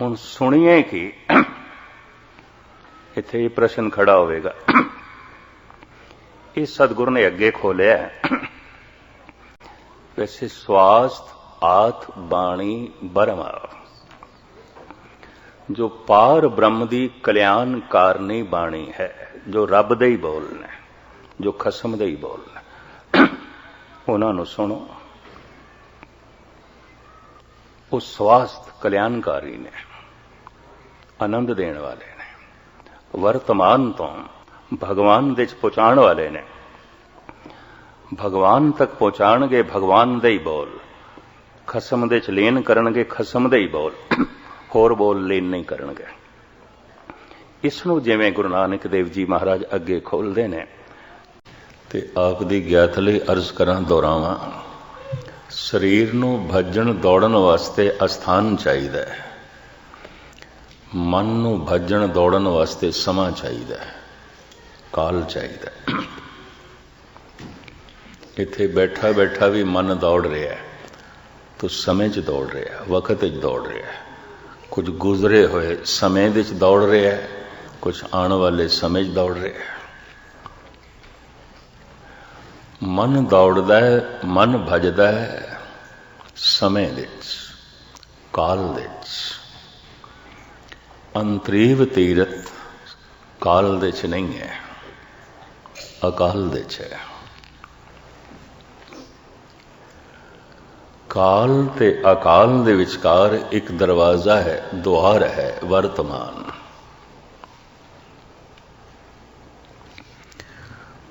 ਹੁਣ ਸੁਣੀਏ ਕਿ ਇੱਥੇ ਇਹ ਪ੍ਰਸ਼ਨ ਖੜਾ ਹੋਵੇਗਾ। ਇਹ ਸਤਿਗੁਰੂ ਨੇ ਅੱਗੇ ਖੋਲਿਆ ਵੈਸੇ ਸਵਾਸਥ ਆਤ ਬਾਣੀ ਬਰਮਾ ਜੋ ਪਾਰ ਬ੍ਰਹਮ ਦੀ ਕਲਿਆਣਕਾਰਨੀ ਬਾਣੀ ਹੈ, ਜੋ ਰੱਬ ਦੇ ਹੀ ਬੋਲ ਨੇ ਜੋ ਖਸਮ ਦੇ ਹੀ ਬੋਲ ਨੇ ਉਹਨਾਂ ਨੂੰ ਸੁਣੋ। ਉਹ ਸਵਾਸਥ ਕਲਿਆਣਕਾਰੀ ਨੇ। ਆਨੰਦ ਦੇਣ ਵਾਲੇ ਨੇ। ਵਰਤਮਾਨ ਤੋਂ ਭਗਵਾਨ ਦੇ ਚ ਪਹੁੰਚਾਉਣ ਵਾਲੇ ਨੇ। ਭਗਵਾਨ ਤੱਕ ਪਹੁੰਚਾਣਗੇ ਭਗਵਾਨ ਦੇ ਹੀ ਬੋਲ। ਖਸਮ ਦੇ ਚ ਲੀਨ ਕਰਨਗੇ, ਖਸਮ ਦੇ ਹੀ ਬੋਲ। ਹੋਰ ਬੋਲ ਲੀਨ ਨਹੀਂ ਕਰਨਗੇ। ਇਸ ਨੂੰ ਜਿਵੇਂ ਗੁਰੂ ਨਾਨਕ ਦੇਵ ਜੀ ਮਹਾਰਾਜ ਅੱਗੇ ਖੋਲਦੇ ਨੇ, ਤੇ ਆਪ ਦੀ ਗਿਆਤ ਲਈ ਅਰਜ਼ ਕਰਾਂ ਦੁਹਰਾਵਾਂ, ਸਰੀਰ ਨੂੰ ਭੱਜਣ ਦੌੜਨ ਵਾਸਤੇ ਅਸਥਾਨ ਚਾਹੀਦਾ ਹੈ। ਮਨ ਨੂੰ ਭੱਜਣ ਦੌੜਨ ਵਾਸਤੇ ਸਮਾਂ ਚਾਹੀਦਾ ਹੈ, ਕਾਲ ਚਾਹੀਦਾ ਇੱਥੇ ਬੈਠਾ ਬੈਠਾ ਵੀ ਮਨ ਦੌੜ ਰਿਹਾ ਹੈ, ਤੋ ਸਮੇਂ 'ਚ ਦੌੜ ਰਿਹਾ ਹੈ, ਵਕਤ 'ਚ ਦੌੜ ਰਿਹਾ ਹੈ। ਕੁਝ ਗੁਜ਼ਰੇ ਹੋਏ ਸਮੇਂ ਦੇ 'ਚ ਦੌੜ ਰਿਹਾ ਹੈ, ਕੁਝ ਆਉਣ ਵਾਲੇ ਸਮੇਂ 'ਚ ਦੌੜ ਰਿਹਾ ਹੈ। ਮਨ ਦੌੜਦਾ ਹੈ, ਮਨ ਭਜਦਾ ਹੈ, ਸਮੇਂ ਵਿੱਚ ਕਾਲ ਵਿੱਚ ਅੰਤਰੀਵ ਤੀਰਤ ਕਾਲ ਦੇ ਚ ਨਹੀਂ ਹੈ, ਅਕਾਲ ਦੇ ਚ ਹੈ। ਕਾਲ ਤੇ ਅਕਾਲ ਦੇ ਵਿਚਕਾਰ ਇੱਕ ਦਰਵਾਜ਼ਾ ਹੈ, ਦੁਆਰ ਹੈ, ਵਰਤਮਾਨ।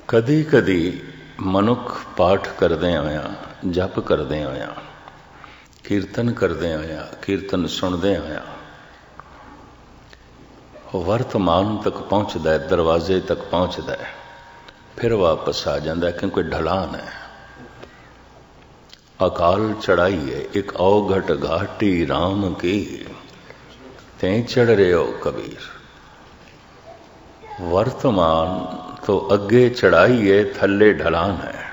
ਕਦੀ ਕਦੀ ਮਨੁੱਖ ਪਾਠ ਕਰਦੇ ਹੋਇਆ, ਜਪ ਕਰਦੇ ਹੋਇਆ, ਕੀਰਤਨ ਕਰਦੇ ਹੋਇਆ, ਕੀਰਤਨ ਸੁਣਦੇ ਹੋਇਆ ਵਰਤਮਾਨ ਤੱਕ ਪਹੁੰਚਦਾ ਹੈ, ਦਰਵਾਜ਼ੇ ਤੱਕ ਪਹੁੰਚਦਾ ਹੈ। ਫਿਰ ਵਾਪਸ ਆ ਜਾਂਦਾ ਕਿਉਂਕਿ ਢਲਾਨ ਹੈ। ਅਕਾਲ ਚੜਾਈ ਹੈ, ਇੱਕ ਔਗਟ ਘਾਟੀ RAM ਕੀ। ਤੈਂ ਚੜ ਹੋ ਕਬੀਰ। ਵਰਤਮਾਨ ਤੋਂ ਅੱਗੇ ਚੜਾਈ ਹੈ, ਥੱਲੇ ਢਲਾਨ ਹੈ।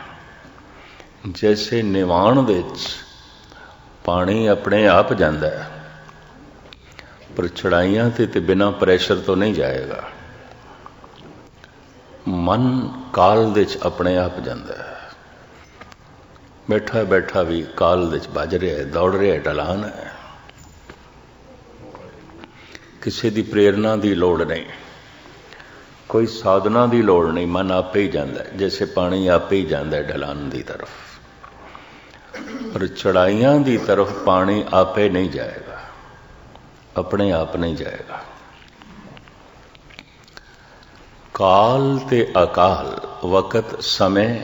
ਜੈਸੇ ਨਿਵਾਣ ਵਿੱਚ ਪਾਣੀ ਆਪਣੇ ਆਪ ਜਾਂਦਾ ਹੈ। ਪਰ ਚੜਾਈਆਂ ਤੇ ਤੇ ਬਿਨਾ ਪ੍ਰੈਸ਼ਰ ਤੋਂ ਨਹੀਂ ਜਾਏਗਾ। ਮਨ ਕਾਲ ਦੇ ਚ ਆਪਣੇ ਆਪ ਜਾਂਦਾ ਹੈ। ਬੈਠਾ ਬੈਠਾ ਵੀ ਕਾਲ ਦੇ ਚ ਵੱਜ ਰਿਹਾ ਹੈ, ਦੌੜ ਰਿਹਾ ਹੈ, ਢਲਾਨ ਹੈ। ਕਿਸੇ ਦੀ ਪ੍ਰੇਰਣਾ ਦੀ ਲੋੜ ਨਹੀਂ। ਕੋਈ ਸਾਧਨਾ ਦੀ ਲੋੜ ਨਹੀਂ, ਮਨ ਆਪੇ ਹੀ ਜਾਂਦਾ ਜੈਸੇ ਪਾਣੀ ਆਪੇ ਹੀ ਜਾਂਦਾ ਹੈ ਢਲਾਨ ਦੀ ਤਰਫ। ਪਰ ਚੜਾਈਆਂ ਦੀ ਤਰਫ ਪਾਣੀ ਆਪੇ ਨਹੀਂ ਜਾਏਗਾ। ਆਪਣੇ ਆਪ ਨਹੀਂ ਜਾਏਗਾ। ਕਾਲ ਤੇ ਅਕਾਲ, ਵਕਤ, ਸਮੇਂ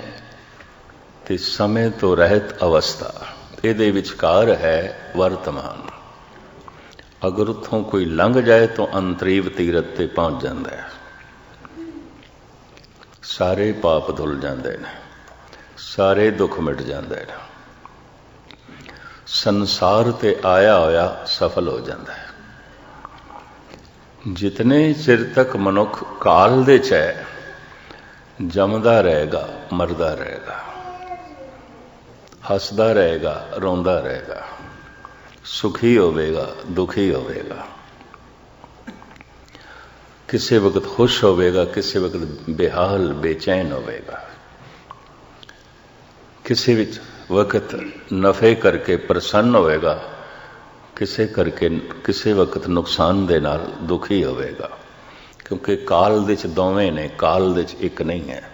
ਤੇ ਸਮੇਂ ਤੋਂ ਰਹਿਤ ਅਵਸਥਾ, ਇਹਦੇ ਵਿਚਕਾਰ ਹੈ ਵਰਤਮਾਨ। ਅਗਰ ਉਥੋਂ ਕੋਈ ਲੰਘ ਜਾਏ ਤਾਂ ਅੰਤਰੀਵ ਤੀਰਤ ਤੇ ਪਹੁੰਚ ਜਾਂਦਾ ਹੈ। ਸਾਰੇ ਪਾਪ ਧੁੱਲ ਜਾਂਦੇ ਨੇ, ਸਾਰੇ ਦੁੱਖ ਮਿਟ ਜਾਂਦੇ ਨੇ। ਸੰਸਾਰ ਤੇ ਆਇਆ ਹੋਇਆ ਸਫਲ ਹੋ ਜਾਂਦਾ ਹੈ। ਜਿਤਨੇ ਚਿਰ ਤੱਕ ਮਨੁੱਖ ਕਾਲ ਦੇ ਚ ਹੈ, ਜਮਦਾ ਰਹੇਗਾ, ਮਰਦਾ ਰਹੇਗਾ। ਹੱਸਦਾ ਰਹੇਗਾ, ਰੋਂਦਾ ਰਹੇਗਾ। ਸੁਖੀ ਹੋਵੇਗਾ, ਦੁਖੀ ਹੋਵੇਗਾ। ਕਿਸੇ ਵਕਤ ਖੁਸ਼ ਹੋਵੇਗਾ, ਕਿਸੇ ਵਕਤ ਬੇਹਾਲ, ਬੇਚੈਨ ਹੋਵੇਗਾ। ਕਿਸੇ ਵਿੱਚ ਵਕਤ ਨਫੇ ਕਰਕੇ ਪ੍ਰਸੰਨ ਹੋਵੇਗਾ ਕਿਸੇ ਕਰਕੇ, ਕਿਸੇ ਵਕਤ ਨੁਕਸਾਨ ਦੇ ਨਾਲ ਦੁਖੀ ਹੋਵੇਗਾ। ਕਿਉਂਕਿ ਕਾਲ ਦੇ ਚ ਦੋਵੇਂ ਨੇ, ਕਾਲ ਦੇ ਚ ਇੱਕ ਨਹੀਂ ਹੈ।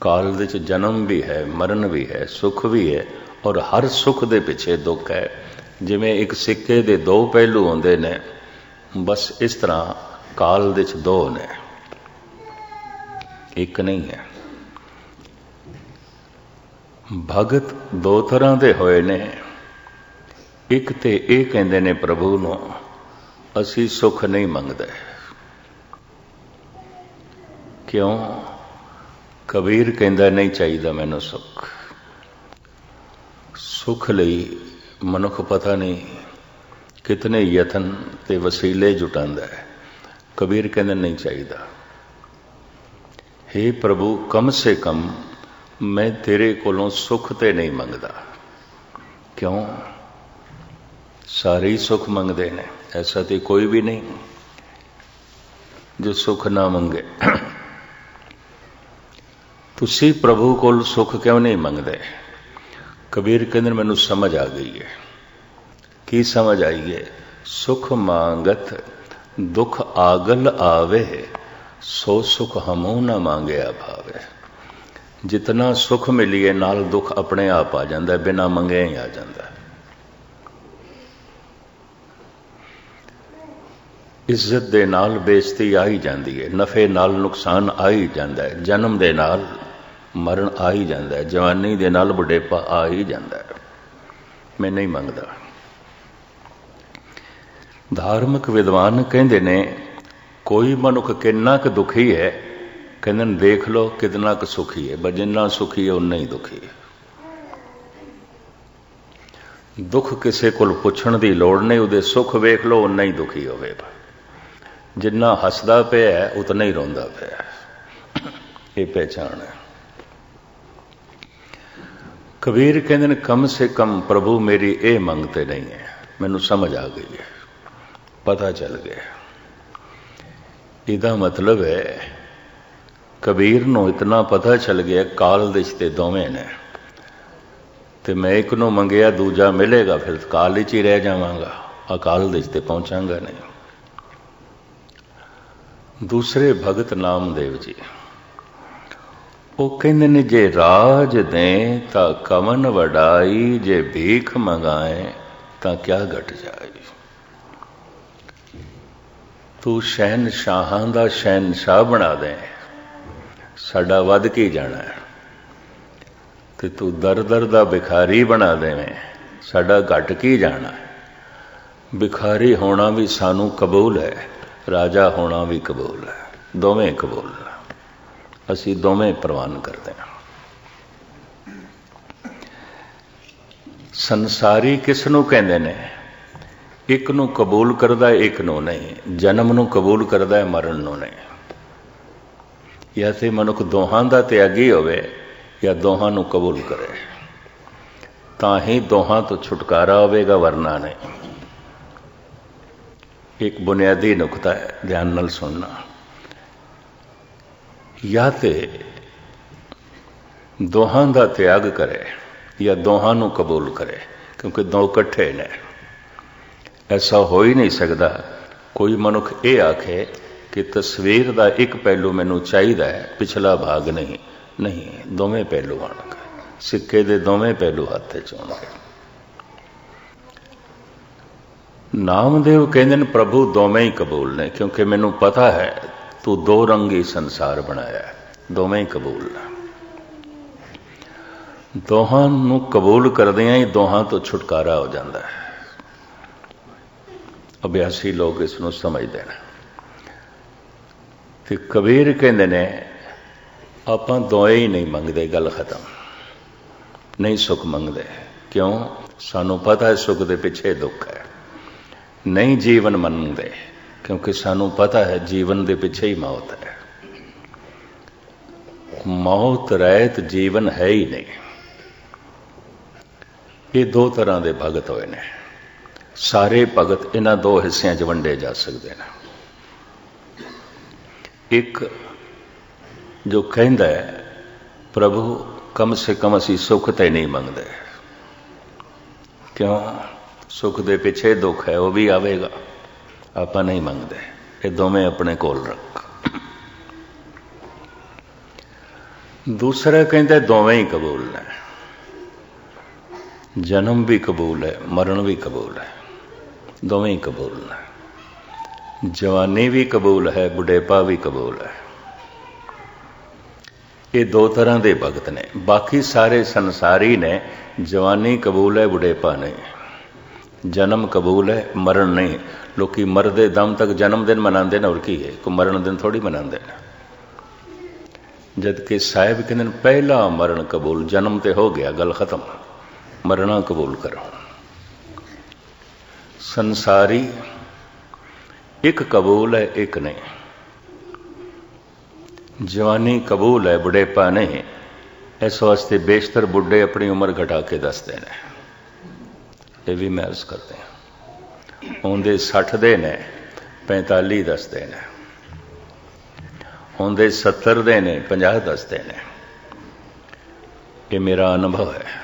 ਕਾਲ ਦੇ ਚ ਜਨਮ ਵੀ ਹੈ, ਮਰਨ ਵੀ ਹੈ, ਸੁਖ ਵੀ ਹੈ ਔਰ ਹਰ ਸੁਖ ਦੇ ਪਿੱਛੇ ਦੁੱਖ ਹੈ। ਜਿਵੇਂ ਇੱਕ ਸਿੱਕੇ ਦੇ ਦੋ ਪਹਿਲੂ ਹੁੰਦੇ ਨੇ, ਬਸ ਇਸ ਤਰ੍ਹਾਂ ਕਾਲ ਦੇ ਚ ਦੋ ਨੇ। ਇੱਕ ਨਹੀਂ ਹੈ। ਭਗਤ ਦੋ ਤਰ੍ਹਾਂ ਦੇ ਹੋਏ ਨੇ। ਇੱਕ ਤੇ ਇਹ ਕਹਿੰਦੇ ਨੇ ਪ੍ਰਭੂ ਨੂੰ, ਅਸੀਂ ਸੁੱਖ ਨਹੀਂ ਮੰਗਦੇ। ਕਿਉਂ? ਕਬੀਰ ਕਹਿੰਦਾ, ਨਹੀਂ ਚਾਹੀਦਾ ਮੈਨੂੰ ਸੁੱਖ। ਸੁੱਖ ਲਈ ਮਨੁੱਖ ਪਤਾ ਨਹੀਂ ਕਿਤਨੇ ਯਤਨ ਤੇ ਵਸੀਲੇ ਜੁਟਾਉਂਦਾ ਹੈ। ਕਬੀਰ ਕਹਿੰਦਾ, ਨਹੀਂ ਚਾਹੀਦਾ। हे ਪ੍ਰਭੂ, ਕਮ ਸੇ ਕਮ ਮੈਂ ਤੇਰੇ ਕੋਲੋਂ ਸੁੱਖ ਤੇ ਨਹੀਂ ਮੰਗਦਾ। ਕਿਉਂ? ਸਾਰੇ ਹੀ ਸੁਖ ਮੰਗਦੇ ਨੇ, ਐਸਾ ਤੇ ਕੋਈ ਵੀ ਨਹੀਂ ਜੋ ਸੁਖ ਨਾ ਮੰਗੇ। ਤੁਸੀਂ ਪ੍ਰਭੂ ਕੋਲ ਸੁਖ ਕਿਉਂ ਨਹੀਂ ਮੰਗਦੇ? ਕਬੀਰ ਕਹਿੰਦੇ ਮੈਨੂੰ ਸਮਝ ਆ ਗਈ ਹੈ ਕੀ ਸਮਝ ਆਈ ਹੈ ਸੁਖ ਮੰਗਤ, ਦੁਖ ਆਗਲ ਆਵੇ, ਸੋ ਸੁਖ ਹਮੂ ਨਾ ਮੰਗਿਆ ਭਾਵੇ। ਜਿਤਨਾ ਸੁਖ ਮਿਲੀਏ, ਨਾਲ ਦੁੱਖ ਆਪਣੇ ਆਪ ਆ ਜਾਂਦਾ, ਬਿਨਾ ਮੰਗੇ ਹੀ ਆ ਜਾਂਦਾ। ਇੱਜ਼ਤ ਦੇ ਨਾਲ ਬੇਇੱਜ਼ਤੀ ਆ ਹੀ ਜਾਂਦੀ ਹੈ। ਨਫੇ ਨਾਲ ਨੁਕਸਾਨ ਆ ਹੀ ਜਾਂਦਾ ਹੈ। ਜਨਮ ਦੇ ਨਾਲ ਮਰਨ ਆ ਹੀ ਜਾਂਦਾ ਹੈ। ਜਵਾਨੀ ਦੇ ਨਾਲ ਬੁਢੇਪਾ ਆ ਹੀ ਜਾਂਦਾ ਹੈ। ਮੈਂ ਨਹੀਂ ਮੰਗਦਾ। ਧਾਰਮਿਕ ਵਿਦਵਾਨ ਕਹਿੰਦੇ ਨੇ, ਕੋਈ ਮਨੁੱਖ ਕਿੰਨਾ ਕੁ ਦੁਖੀ ਹੈ, ਕਹਿੰਦੇ ਨੇ, ਦੇਖ ਲਓ ਕਿੰਨਾ ਕੁ ਸੁਖੀ ਹੈ। ਬਸ ਜਿੰਨਾ ਸੁਖੀ ਹੈ ਉਨਾ ਹੀ ਦੁਖੀ ਹੈ। ਦੁੱਖ ਕਿਸੇ ਕੋਲ ਪੁੱਛਣ ਦੀ ਲੋੜ ਨਹੀਂ। ਉਹਦੇ ਸੁੱਖ ਵੇਖ ਲਓ ਉਨਾ ਹੀ ਦੁਖੀ ਹੋਵੇਗਾ ਜਿੰਨਾ ਹੱਸਦਾ ਪਿਆ ਉਤਨਾ ਹੀ ਰੋਂਦਾ ਪਿਆ ਇਹ ਪਹਿਚਾਨ ਹੈ। ਕਬੀਰ ਕਹਿੰਦੇ ਨੇ, ਕਮ ਸੇ ਕਮ ਪ੍ਰਭੂ ਮੇਰੀ ਇਹ ਮੰਗਤੇ ਨਹੀਂ ਹੈ। ਮੈਨੂੰ ਸਮਝ ਆ ਗਈ ਹੈ। ਪਤਾ ਚੱਲ ਗਿਆ ਇਹਦਾ ਮਤਲਬ ਹੈ, ਕਬੀਰ ਨੂੰ ਇਤਨਾ ਪਤਾ ਚੱਲ ਗਿਆ, ਕਾਲ ਦੇ ਤੇ ਦੋਵੇਂ ਨੇ। ਤੇ ਮੈਂ ਇੱਕ ਨੂੰ ਮੰਗਿਆ, ਦੂਜਾ ਮਿਲੇਗਾ, ਫਿਰ ਕਾਲ ਵਿੱਚ ਹੀ ਰਹਿ ਜਾਵਾਂਗਾ। ਅਕਾਲ ਦੇ ਤੇ ਪਹੁੰਚਾਂਗਾ ਨਹੀਂ। ਦੂਸਰੇ ਭਗਤ ਨਾਮਦੇਵ ਜੀ ਉਹ ਕਹਿੰਦੇ ਨੇ, ਜੇ ਰਾਜ ਦੇ ਤਾਂ ਕਮਨ ਵਡਾਈ, ਜੇ ਭੀਖ ਮੰਗਾਏ ਤਾਂ ਕਿਆ ਘਟ ਜਾਏ। ਤੂੰ ਸ਼ਹਿਨ ਸ਼ਾਹਾਂ ਦਾ ਸ਼ਹਿਨशाह ਬਣਾ ਦੇ, ਸਾਡਾ ਵੱਧ ਕੀ ਜਾਣਾ ਤੇ ਤੂੰ ਦਰ ਦਰ ਦਾ ਭਿਖਾਰੀ ਬਣਾ ਦੇਵੇਂ, ਸਾਡਾ ਘਟ ਕੀ ਜਾਣਾ ਭਿਖਾਰੀ ਹੋਣਾ ਵੀ ਸਾਨੂੰ ਕਬੂਲ ਹੈ। ਰਾਜਾ ਹੋਣਾ ਵੀ ਕਬੂਲ ਹੈ, ਦੋਵੇਂ ਕਬੂਲ ਅਸੀਂ ਦੋਵੇਂ ਪ੍ਰਵਾਨ ਕਰਦੇ ਹਾਂ। ਸੰਸਾਰੀ ਕਿਸ ਨੂੰ ਕਹਿੰਦੇ ਨੇ? ਇੱਕ ਨੂੰ ਕਬੂਲ ਕਰਦਾ, ਇੱਕ ਨੂੰ ਨਹੀਂ। ਜਨਮ ਨੂੰ ਕਬੂਲ ਕਰਦਾ ਹੈ ਮਰਨ ਨੂੰ ਨਹੀਂ। ਜਾਂ ਤੇ ਮਨੁੱਖ ਦੋਹਾਂ ਦਾ ਤਿਆਗੀ ਹੋਵੇ, ਜਾਂ ਦੋਹਾਂ ਨੂੰ ਕਬੂਲ ਕਰੇ। ਤਾਂ ਹੀ ਦੋਹਾਂ ਤੋਂ ਛੁਟਕਾਰਾ ਹੋਵੇਗਾ, ਵਰਨਾ ਨਹੀਂ। ਇੱਕ ਬੁਨਿਆਦੀ ਨੁਕਤਾ ਹੈ ਧਿਆਨ ਨਾਲ ਸੁਣਨਾ। ਜਾਂ ਤੇ ਦੋਹਾਂ ਦਾ ਤਿਆਗ ਕਰੇ ਜਾਂ ਦੋਹਾਂ ਨੂੰ ਕਬੂਲ ਕਰੇ, ਕਿਉਂਕਿ ਦੋ ਇਕੱਠੇ ਨੇ। ਐਸਾ ਹੋ ਹੀ ਨਹੀਂ ਸਕਦਾ। ਕੋਈ ਮਨੁੱਖ ਇਹ ਆਖੇ ਕਿ ਤਸਵੀਰ ਦਾ ਇੱਕ ਪਹਿਲੂ ਮੈਨੂੰ ਚਾਹੀਦਾ ਹੈ, ਪਿਛਲਾ ਭਾਗ ਨਹੀਂ ਨਹੀਂ, ਦੋਵੇਂ ਪਹਿਲੂ ਆਣਗੇ ਸਿੱਕੇ ਦੇ ਦੋਵੇਂ ਪਹਿਲੂ ਹੱਥ 'ਚ ਆਉਣਗੇ ਨਾਮਦੇਵ ਕਹਿੰਦੇ ਨੇ, ਪ੍ਰਭੂ ਦੋਵੇਂ ਹੀ ਕਬੂਲ ਨੇ, ਕਿਉਂਕਿ ਮੈਨੂੰ ਪਤਾ ਹੈ, ਤੂੰ ਦੋ ਰੰਗੀ ਸੰਸਾਰ ਬਣਾਇਆ ਹੈ। ਦੋਵੇਂ ਹੀ ਕਬੂਲ ਦੋਹਾਂ ਨੂੰ ਕਬੂਲ ਕਰਦਿਆਂ ਹੀ ਦੋਹਾਂ ਤੋਂ ਛੁਟਕਾਰਾ ਹੋ ਜਾਂਦਾ ਹੈ। ਅਭਿਆਸੀ ਲੋਕ ਇਸ ਨੂੰ ਸਮਝਦੇ ਨੇ। ਤੇ ਕਬੀਰ ਕਹਿੰਦੇ ਨੇ, ਆਪਾਂ ਦੋਏ ਹੀ ਨਹੀਂ ਮੰਗਦੇ, ਗੱਲ ਖਤਮ। ਨਹੀਂ ਸੁਖ ਮੰਗਦੇ। ਕਿਉਂ? ਸਾਨੂੰ ਪਤਾ ਹੈ ਸੁਖ ਦੇ ਪਿੱਛੇ ਦੁੱਖ ਹੈ। ਨਹੀਂ ਜੀਵਨ ਮੰਨਦੇ, ਕਿਉਂਕਿ ਸਾਨੂੰ ਪਤਾ ਹੈ ਜੀਵਨ ਦੇ ਪਿੱਛੇ ਹੀ ਮੌਤ ਹੈ। ਮੌਤ, ਰਹਿਤ, ਜੀਵਨ ਹੈ ਹੀ ਨਹੀਂ। ਇਹ ਦੋ ਤਰ੍ਹਾਂ ਦੇ ਭਗਤ ਹੋਏ ਨੇ। ਸਾਰੇ ਭਗਤ ਇਹਨਾਂ ਦੋ ਹਿੱਸਿਆਂ 'ਚ ਵੰਡੇ ਜਾ ਸਕਦੇ ਨੇ। ਇੱਕ ਜੋ ਕਹਿੰਦਾ ਹੈ, ਪ੍ਰਭੂ, ਕਮ ਸੇ ਕਮ ਅਸੀਂ ਸੁੱਖ ਤੇ ਨਹੀਂ ਮੰਗਦੇ। ਕਿਉਂ? ਸੁੱਖ ਦੇ ਪਿੱਛੇ ਦੁੱਖ ਹੈ, ਉਹ ਵੀ ਆਵੇਗਾ। ਆਪਾਂ ਨਹੀਂ ਮੰਗਦੇ। ਇਹ ਦੋਵੇਂ ਆਪਣੇ ਕੋਲ ਰੱਖ। ਦੂਸਰਾ ਕਹਿੰਦਾ, ਦੋਵੇਂ ਹੀ ਕਬੂਲ ਨੇ। ਜਨਮ ਵੀ ਕਬੂਲ ਹੈ, ਮਰਨ ਵੀ ਕਬੂਲ ਹੈ। ਦੋਵੇਂ ਹੀ ਕਬੂਲ ਨੇ। ਜਵਾਨੀ ਵੀ ਕਬੂਲ ਹੈ, ਬੁਢੇਪਾ ਵੀ ਕਬੂਲ ਹੈ। ਇਹ ਦੋ ਤਰ੍ਹਾਂ ਦੇ ਭਗਤ ਨੇ। ਬਾਕੀ ਸਾਰੇ ਸੰਸਾਰੀ ਨੇ, ਜਵਾਨੀ ਕਬੂਲ ਹੈ, ਬੁਢੇਪਾ ਨਹੀਂ। ਜਨਮ ਕਬੂਲ ਹੈ, ਮਰਨ ਨਹੀਂ। ਲੋਕੀ ਮਰਦੇ ਦਮ ਤੱਕ ਜਨਮ ਦਿਨ ਮਨਾਉਂਦੇ ਨੇ ਔਰ ਕੀ ਹੈ? ਕੋ ਮਰਨ ਦਿਨ ਥੋੜੀ ਮਨਾਉਂਦੇ ਨੇ। ਜਦ ਕਿ ਸਾਹਿਬ ਕਹਿੰਦੇ ਨੇ, ਪਹਿਲਾ ਮਰਨ ਕਬੂਲ, ਜਨਮ ਤੇ ਹੋ ਗਿਆ, ਗੱਲ ਖਤਮ। ਮਰਨਾ ਕਬੂਲ ਕਰੋ। ਸੰਸਾਰੀ, ਇੱਕ ਕਬੂਲ ਹੈ, ਇੱਕ ਨਹੀਂ। ਜਵਾਨੀ ਕਬੂਲ ਹੈ, ਬੁਢੇਪਾ ਨਹੀਂ। ਇਸ ਵਾਸਤੇ ਬੇਸ਼ਤਰ ਬੁੱਢੇ ਆਪਣੀ ਉਮਰ ਘਟਾ ਕੇ ਦੱਸਦੇ ਨੇ। ਇਹ ਵੀ ਮੈਂ ਅਰਜ਼ ਕਰਦੇ ਹਾਂ। ਉਹਦੇ 60 ਦੇ ਨੇ 45 ਦੱਸਦੇ ਨੇ। ਹੁੰਦੇ 70 ਦੇ ਨੇ 50 ਦੱਸਦੇ ਨੇ। ਇਹ ਮੇਰਾ ਅਨੁਭਵ ਹੈ।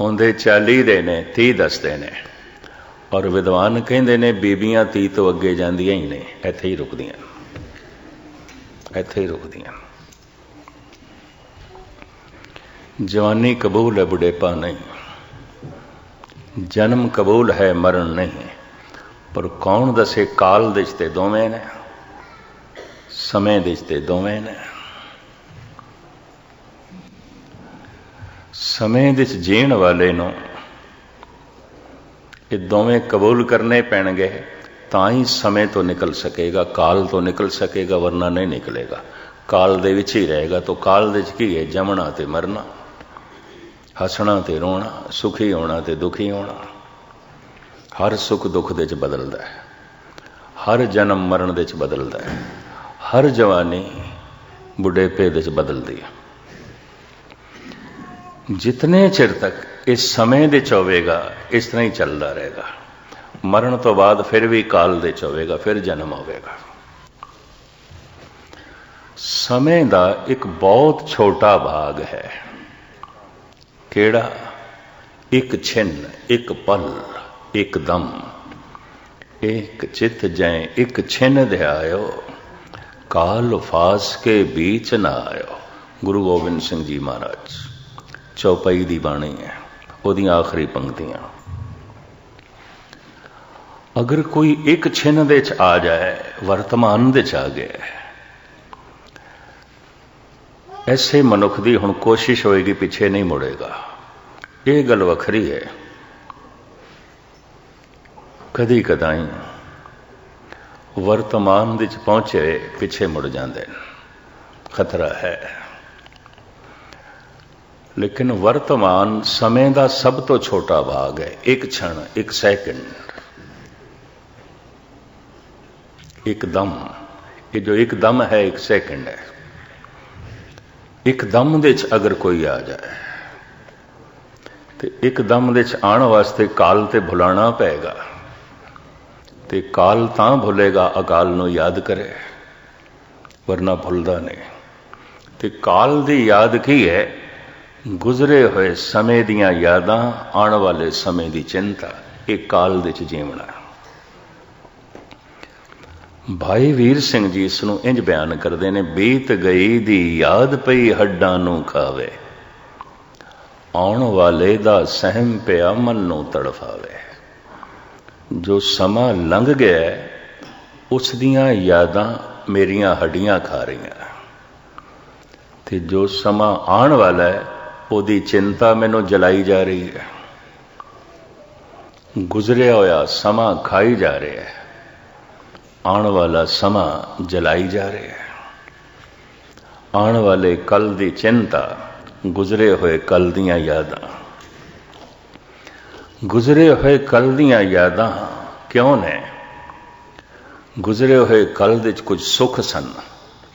ਹੁੰਦੇ 40 ਦੇ ਨੇ 30 ਦੱਸਦੇ ਨੇ। ਔਰ ਵਿਦਵਾਨ ਕਹਿੰਦੇ ਨੇ, ਬੀਬੀਆਂ 30 ਤੋਂ ਅੱਗੇ ਜਾਂਦੀਆਂ ਹੀ ਨੇ, ਇੱਥੇ ਹੀ ਰੁਕਦੀਆਂ ਇੱਥੇ ਹੀ ਰੁਕਦੀਆਂ ਜਵਾਨੀ ਕਬੂਲ ਹੈ ਬੁਢੇਪਾ ਨਹੀਂ। ਜਨਮ ਕਬੂਲ ਹੈ, ਮਰਨ ਨਹੀਂ। ਪਰ ਕੌਣ ਦੱਸੇ ਕਾਲ ਦੇ ਤੇ ਦੋਵੇਂ ਨੇ? ਸਮੇਂ ਦੇ ਤੇ ਦੋਵੇਂ ਨੇ। ਸਮੇਂ ਦੇ ਜੀਣ ਵਾਲੇ ਨੂੰ ਇਹ ਦੋਵੇਂ ਕਬੂਲ ਕਰਨੇ ਪੈਣਗੇ, ਤਾਂ ਹੀ ਸਮੇਂ ਤੋਂ ਨਿਕਲ ਸਕੇਗਾ, ਕਾਲ ਤੋਂ ਨਿਕਲ ਸਕੇਗਾ, ਵਰਨਾ ਨਹੀਂ ਨਿਕਲੇਗਾ। ਕਾਲ ਦੇ ਵਿੱਚ ਹੀ ਰਹੇਗਾ, ਤਾਂ ਕਾਲ ਦੇ ਵਿੱਚ ਕੀ ਹੈ? ਜਮਣਾ ਤੇ ਮਰਨਾ। ਹੱਸਣਾ ਤੇ ਰੋਣਾ, ਸੁਖੀ ਹੋਣਾ ਤੇ ਦੁਖੀ ਹੋਣਾ। ਹਰ ਸੁਖ ਦੁੱਖ ਦੇ ਵਿੱਚ ਬਦਲਦਾ ਹੈ। ਹਰ ਜਨਮ ਮਰਨ ਦੇ ਵਿੱਚ ਬਦਲਦਾ ਹੈ। ਹਰ ਜਵਾਨੀ ਬੁਢੇਪੇ ਦੇ ਵਿੱਚ ਬਦਲਦੀ ਹੈ। ਜਿਤਨੇ ਚਿਰ ਤੱਕ ਇਸ ਸਮੇਂ ਦੇ ਚ ਹੋਵੇਗਾ, ਇਸ ਤਰ੍ਹਾਂ ਹੀ ਚੱਲਦਾ ਰਹੇਗਾ। ਮਰਨ ਤੋਂ ਬਾਅਦ ਫਿਰ ਵੀ ਕਾਲ ਦੇ ਚ ਹੋਵੇਗਾ, ਫਿਰ ਜਨਮ ਹੋਵੇਗਾ। ਸਮੇਂ ਦਾ ਇੱਕ ਬਹੁਤ ਛੋਟਾ ਭਾਗ ਹੈ। ਕਿਹੜਾ? ਇੱਕ ਛਿਨ, ਇੱਕ ਪਲ, ਇੱਕ ਦਮ। ਇੱਕ ਚਿਤ ਜੈ, ਇੱਕ ਛਿਨ ਆਇਓ ਕਾਲ ਫਾਸ ਕੇ ਵਿੱਚ ਨਾ ਆਇਓ। ਗੁਰੂ ਗੋਬਿੰਦ ਸਿੰਘ ਜੀ ਮਹਾਰਾਜ, ਚੌਪਈ ਦੀ ਬਾਣੀ ਹੈ, ਉਹਦੀਆਂ ਆਖਰੀ ਪੰਕਤੀਆਂ। ਅਗਰ ਕੋਈ ਇੱਕ ਛਿਨ ਦੇ ਚ ਆ ਜਾਏ, ਵਰਤਮਾਨ ਦੇ ਚ ਆ ਗਿਆ ਐਸੇ ਮਨੁੱਖ ਦੀ ਹੁਣ ਕੋਸ਼ਿਸ਼ ਹੋਏਗੀ, ਪਿੱਛੇ ਨਹੀਂ ਮੁੜੇਗਾ। ਇਹ ਗੱਲ ਵੱਖਰੀ ਹੈ। ਕਦੀ ਕਦਾਈ ਵਰਤਮਾਨ ਵਿੱਚ ਪਹੁੰਚੇ ਪਿੱਛੇ ਮੁੜ ਜਾਂਦੇ ਨੇ। ਖਤਰਾ ਹੈ। ਲੇਕਿਨ ਵਰਤਮਾਨ ਸਮੇਂ ਦਾ ਸਭ ਤੋਂ ਛੋਟਾ ਭਾਗ ਹੈ। ਇੱਕ ਛਣ, ਇੱਕ ਸੈਕਿੰਡ। ਇੱਕ ਦਮ। ਇਹ ਜੋ ਇੱਕ ਦਮ ਹੈ, ਇੱਕ ਸੈਕਿੰਡ ਹੈ। ਇੱਕ ਦਮ ਦੇ ਚ ਅਗਰ ਕੋਈ ਆ ਜਾਏ, ਤੇ ਇੱਕ ਦਮ ਦੇ ਚ ਆਉਣ ਵਾਸਤੇ ਕਾਲ ਤੇ ਭੁਲਾਣਾ ਪਏਗਾ। ਤੇ ਕਾਲ ਤਾਂ ਭੁਲੇਗਾ, ਅਕਾਲ ਨੂੰ ਯਾਦ ਕਰੇ, ਵਰਨਾ ਭੁੱਲਦਾ ਨਹੀਂ। ਤੇ ਕਾਲ ਦੀ ਯਾਦ ਕੀ ਹੈ? ਗੁਜ਼ਰੇ ਹੋਏ ਸਮੇਂ ਦੀਆਂ ਯਾਦਾਂ ਆਉਣ ਵਾਲੇ ਸਮੇਂ ਦੀ ਚਿੰਤਾ, ਇਹ ਕਾਲ ਦੇ ਚ ਜੀਵਣਾ। ਭਾਈ ਵੀਰ ਸਿੰਘ ਜੀ ਇਸ ਨੂੰ ਇੰਜ ਬਿਆਨ ਕਰਦੇ ਨੇ, ਬੀਤ ਗਈ ਦੀ ਯਾਦ ਪਈ ਹੱਡਾਂ ਨੂੰ ਖਾਵੇ। ਆਉਣ ਵਾਲੇ ਦਾ ਸਹਿਮ ਪਿਆ ਮਨ ਨੂੰ ਤੜਫਾਵੇ। ਜੋ ਸਮਾਂ ਲੰਘ ਗਿਆ ਉਸ ਦੀਆਂ ਯਾਦਾਂ ਮੇਰੀਆਂ ਹੱਡੀਆਂ ਖਾ ਰਹੀਆਂ। ਤੇ ਜੋ ਸਮਾਂ ਆਉਣ ਵਾਲਾ ਹੈ, ਉਹਦੀ ਚਿੰਤਾ ਮੈਨੂੰ ਜਲਾਈ ਜਾ ਰਹੀ ਹੈ। ਗੁਜ਼ਰਿਆ ਹੋਇਆ ਸਮਾਂ ਖਾਈ ਜਾ ਰਿਹਾ ਹੈ। ਆਉਣ ਵਾਲਾ ਸਮਾਂ ਜਲਾਈ ਜਾ ਰਿਹਾ ਹੈ। ਆਉਣ ਵਾਲੇ ਕੱਲ ਦੀ ਚਿੰਤਾ, ਗੁਜ਼ਰੇ ਹੋਏ ਕੱਲ ਦੀਆਂ ਯਾਦਾਂ। ਗੁਜ਼ਰੇ ਹੋਏ ਕੱਲ ਦੀਆਂ ਯਾਦਾਂ ਕਿਉਂ ਨੇ? ਗੁਜ਼ਰੇ ਹੋਏ ਕੱਲ ਦੇ ਵਿੱਚ ਕੁਝ ਸੁੱਖ ਸਨ,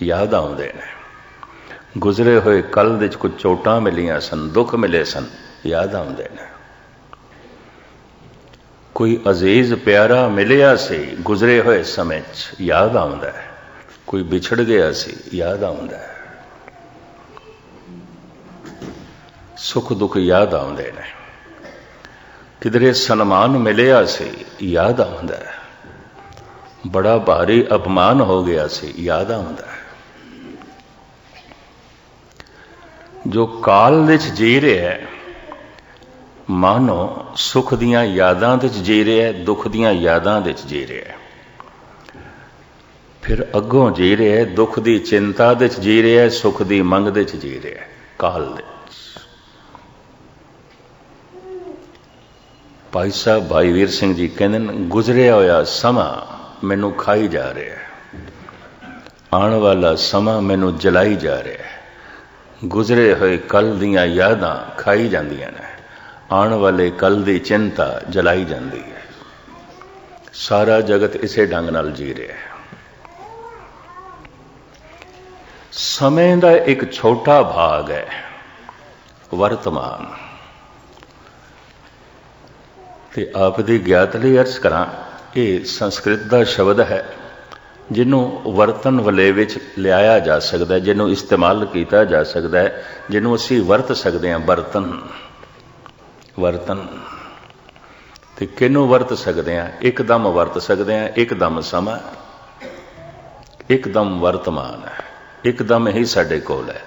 ਯਾਦ ਆਉਂਦੇ ਨੇ। ਗੁਜ਼ਰੇ ਹੋਏ ਕੱਲ ਦੇ ਵਿੱਚ ਕੁਝ ਚੋਟਾਂ ਮਿਲੀਆਂ ਸਨ, ਦੁੱਖ ਮਿਲੇ ਸਨ, ਯਾਦ ਆਉਂਦੇ ਨੇ। ਕੋਈ ਅਜ਼ੀਜ਼ ਪਿਆਰਾ ਮਿਲਿਆ ਸੀ, ਗੁਜ਼ਰੇ ਹੋਏ ਸਮੇਂ 'ਚ, ਯਾਦ ਆਉਂਦਾ ਹੈ। ਕੋਈ ਵਿਛੜ ਗਿਆ ਸੀ, ਯਾਦ ਆਉਂਦਾ ਹੈ। ਸੁੱਖ ਦੁੱਖ ਯਾਦ ਆਉਂਦੇ ਨੇ। ਕਿਧਰੇ ਸਨਮਾਨ ਮਿਲਿਆ ਸੀ, ਯਾਦ ਆਉਂਦਾ ਹੈ। ਬੜਾ ਭਾਰੀ ਅਪਮਾਨ ਹੋ ਗਿਆ ਸੀ, ਯਾਦ ਆਉਂਦਾ ਹੈ। ਜੋ ਕਾਲ ਵਿੱਚ ਜੀ ਰਿਹਾ ਹੈ ਮਾਨੋ ਸੁਖ ਦੀਆਂ ਯਾਦਾਂ ਵਿੱਚ ਜੀ ਰਿਹਾ ਦੁੱਖ ਦੀਆਂ ਯਾਦਾਂ ਵਿੱਚ ਜੀ ਰਿਹਾ ਫਿਰ ਅੱਗੋਂ ਜੀ ਰਿਹਾ ਦੁੱਖ ਦੀ ਚਿੰਤਾ ਵਿੱਚ ਜੀ ਰਿਹਾ ਸੁਖ ਦੀ ਮੰਗ ਵਿੱਚ ਜੀ ਰਿਹਾ ਕਾਲ ਦੇ ਭਾਈ ਸਾਹਿਬ, ਭਾਈ ਵੀਰ ਸਿੰਘ ਜੀ ਕਹਿੰਦੇ ਨੇ, ਗੁਜ਼ਰਿਆ ਹੋਇਆ ਸਮਾਂ ਮੈਨੂੰ ਖਾਈ ਜਾ ਰਿਹਾ ਆਉਣ ਵਾਲਾ ਸਮਾਂ ਮੈਨੂੰ ਜਲਾਈ ਜਾ ਰਿਹਾ ਗੁਜ਼ਰੇ ਹੋਏ ਕੱਲ ਦੀਆਂ ਯਾਦਾਂ ਖਾਈ ਜਾਂਦੀਆਂ ਨੇ। ਆਉਣ ਵਾਲੇ ਕੱਲ ਦੀ ਚਿੰਤਾ ਜਲਾਈ ਜਾਂਦੀ ਹੈ। ਸਾਰਾ ਜਗਤ ਇਸੇ ਢੰਗ ਨਾਲ ਜੀ ਰਿਹਾ ਹੈ। ਸਮੇਂ ਦਾ ਇੱਕ ਛੋਟਾ ਭਾਗ ਹੈ, ਵਰਤਮਾਨ। ਤੇ ਆਪ ਦੀ ਗਿਆਤ ਲਈ ਅਰਜ਼ ਕਰਾਂ, ਇਹ ਸੰਸਕ੍ਰਿਤ ਦਾ ਸ਼ਬਦ ਹੈ, ਜਿਹਨੂੰ ਵਰਤਨ ਵਲੇ ਵਿੱਚ ਲਿਆਇਆ ਜਾ ਸਕਦਾ ਜਿਹਨੂੰ ਇਸਤੇਮਾਲ ਕੀਤਾ ਜਾ ਸਕਦਾ ਜਿਹਨੂੰ ਅਸੀਂ ਵਰਤ ਸਕਦੇ ਹਾਂ ਬਰਤਨ ਵਰਤਨ। ਤੇ ਕਿਹਨੂੰ ਵਰਤ ਸਕਦੇ ਹਾਂ ਇੱਕਦਮ ਵਰਤ ਸਕਦੇ ਹਾਂ ਇੱਕਦਮ ਸਮਾਂ। ਇੱਕਦਮ ਵਰਤਮਾਨ ਹੈ। ਇੱਕਦਮ ਹੀ ਸਾਡੇ ਕੋਲ ਹੈ।